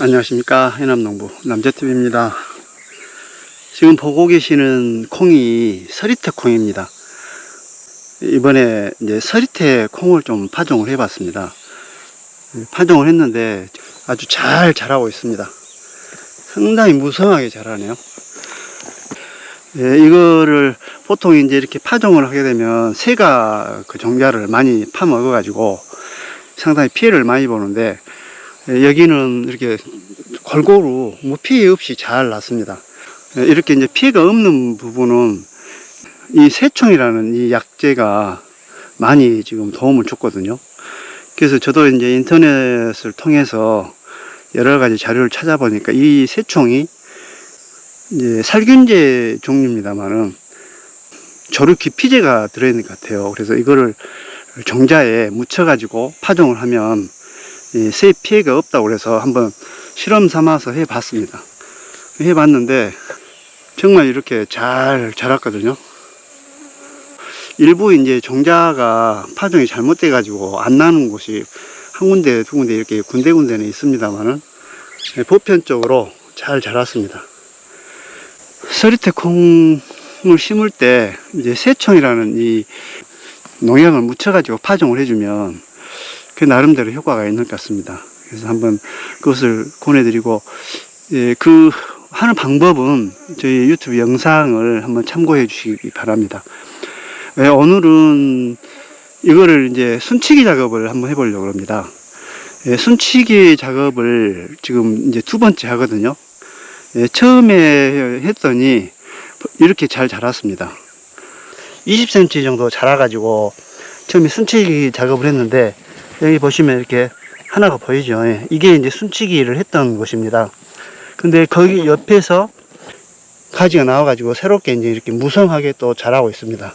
안녕하십니까. 해남농부 남재TV입니다. 지금 보고 계시는 콩이 서리태 콩입니다. 이번에 이제 서리태 콩을 좀 파종을 해 봤습니다. 파종을 했는데 아주 잘 자라고 있습니다. 상당히 무성하게 자라네요. 예, 이거를 보통 이제 이렇게 파종을 하게 되면 새가 그 종자를 많이 파먹어 가지고 상당히 피해를 많이 보는데 예, 여기는 이렇게 골고루 뭐 피해 없이 잘 났습니다. 예, 이렇게 이제 피해가 없는 부분은 이 새총이라는 이 약재가 많이 지금 도움을 줬거든요. 그래서 저도 이제 인터넷을 통해서 여러 가지 자료를 찾아보니까 이 새총이 이제 살균제 종류입니다만은 조류 기피제가 들어있는 것 같아요. 그래서 이거를 종자에 묻혀가지고 파종을 하면 이 새 피해가 없다고 그래서 한번 실험 삼아서 해봤습니다. 해봤는데 정말 이렇게 잘 자랐거든요. 일부 이제 종자가 파종이 잘못돼 가지고 안 나는 곳이 한 군데 두 군데 이렇게 군데군데는 있습니다만은 보편적으로 잘 자랐습니다. 서리태 콩을 심을 때 이제 새총이라는 이 농약을 묻혀가지고 파종을 해주면 그 나름대로 효과가 있는 것 같습니다. 그래서 한번 그것을 권해드리고 예, 그 하는 방법은 저희 유튜브 영상을 한번 참고해 주시기 바랍니다. 예, 오늘은 이거를 이제 순치기 작업을 한번 해보려고 합니다. 예, 순치기 작업을 지금 이제 두 번째 하거든요. 예, 처음에 했더니 이렇게 잘 자랐습니다. 20cm 정도 자라가지고 처음에 순치기 작업을 했는데 여기 보시면 이렇게 하나가 보이죠. 예, 이게 이제 순치기를 했던 곳입니다. 근데 거기 옆에서 가지가 나와가지고 새롭게 이제 이렇게 무성하게 또 자라고 있습니다.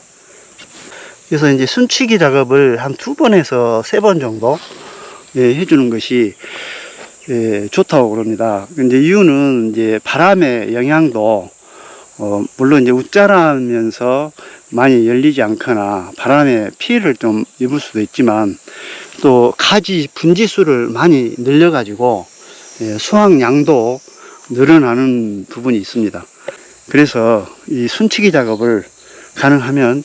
그래서 이제 순치기 작업을 한 두 번에서 세 번 정도 예, 해주는 것이 예, 좋다고 그럽니다. 근데 이유는 이제 바람의 영향도 어, 물론 이제 웃자라면서 많이 열리지 않거나 바람에 피해를 좀 입을 수도 있지만 또 가지 분지수를 많이 늘려가지고 예, 수확량도 늘어나는 부분이 있습니다. 그래서 이 순치기 작업을 가능하면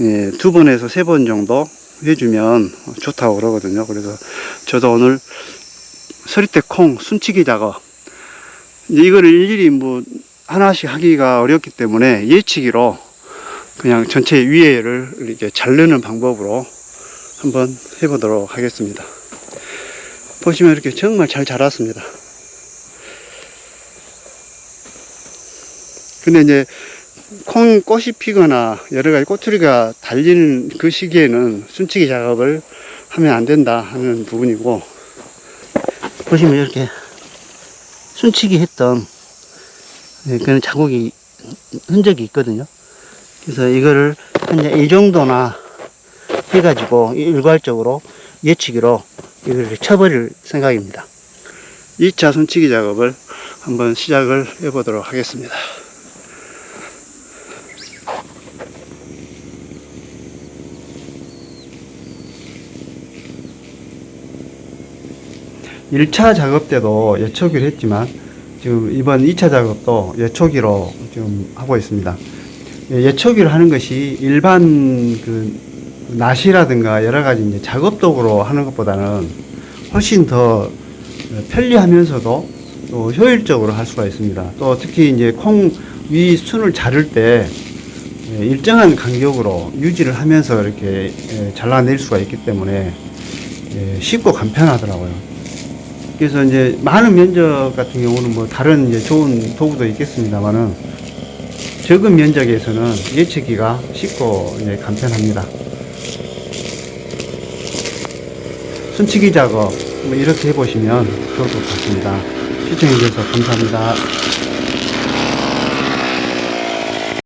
예, 두 번에서 세 번 정도 해주면 좋다고 그러거든요. 그래서 저도 오늘 서리태 콩 순치기 작업 이제 이거를 일일이 뭐 하나씩 하기가 어렵기 때문에 예치기로 그냥 전체 위에를 이렇게 자르는 방법으로 한번 해보도록 하겠습니다. 보시면 이렇게 정말 잘 자랐습니다. 근데 이제 콩 꽃이 피거나 여러 가지 꼬투리가 달리는 그 시기에는 순치기 작업을 하면 안 된다 하는 부분이고 보시면 이렇게 순치기 했던 네, 그런 자국이 흔적이 있거든요. 그래서 이거를 현재 이 정도나 해가지고 일괄적으로 예치기로 이걸 쳐버릴 생각입니다. 2차 손치기 작업을 한번 시작을 해보도록 하겠습니다. 일차 작업 때도 예초기를 했지만 지금 이번 2차 작업도 예초기로 지금 하고 있습니다. 예, 예초기를 하는 것이 일반 그 낫이라든가 여러 가지 이제 작업도구로 하는 것보다는 훨씬 더 편리하면서도 또 효율적으로 할 수가 있습니다. 또 특히 이제 콩 위 순을 자를 때 예, 일정한 간격으로 유지를 하면서 이렇게 예, 잘라낼 수가 있기 때문에 예, 쉽고 간편하더라고요. 그래서 이제 많은 면적 같은 경우는 뭐 다른 이제 좋은 도구도 있겠습니다만은 적은 면적에서는 예측기가 쉽고 간편합니다. 순치기 작업 뭐 이렇게 해보시면 좋을 것 같습니다. 시청해주셔서 감사합니다.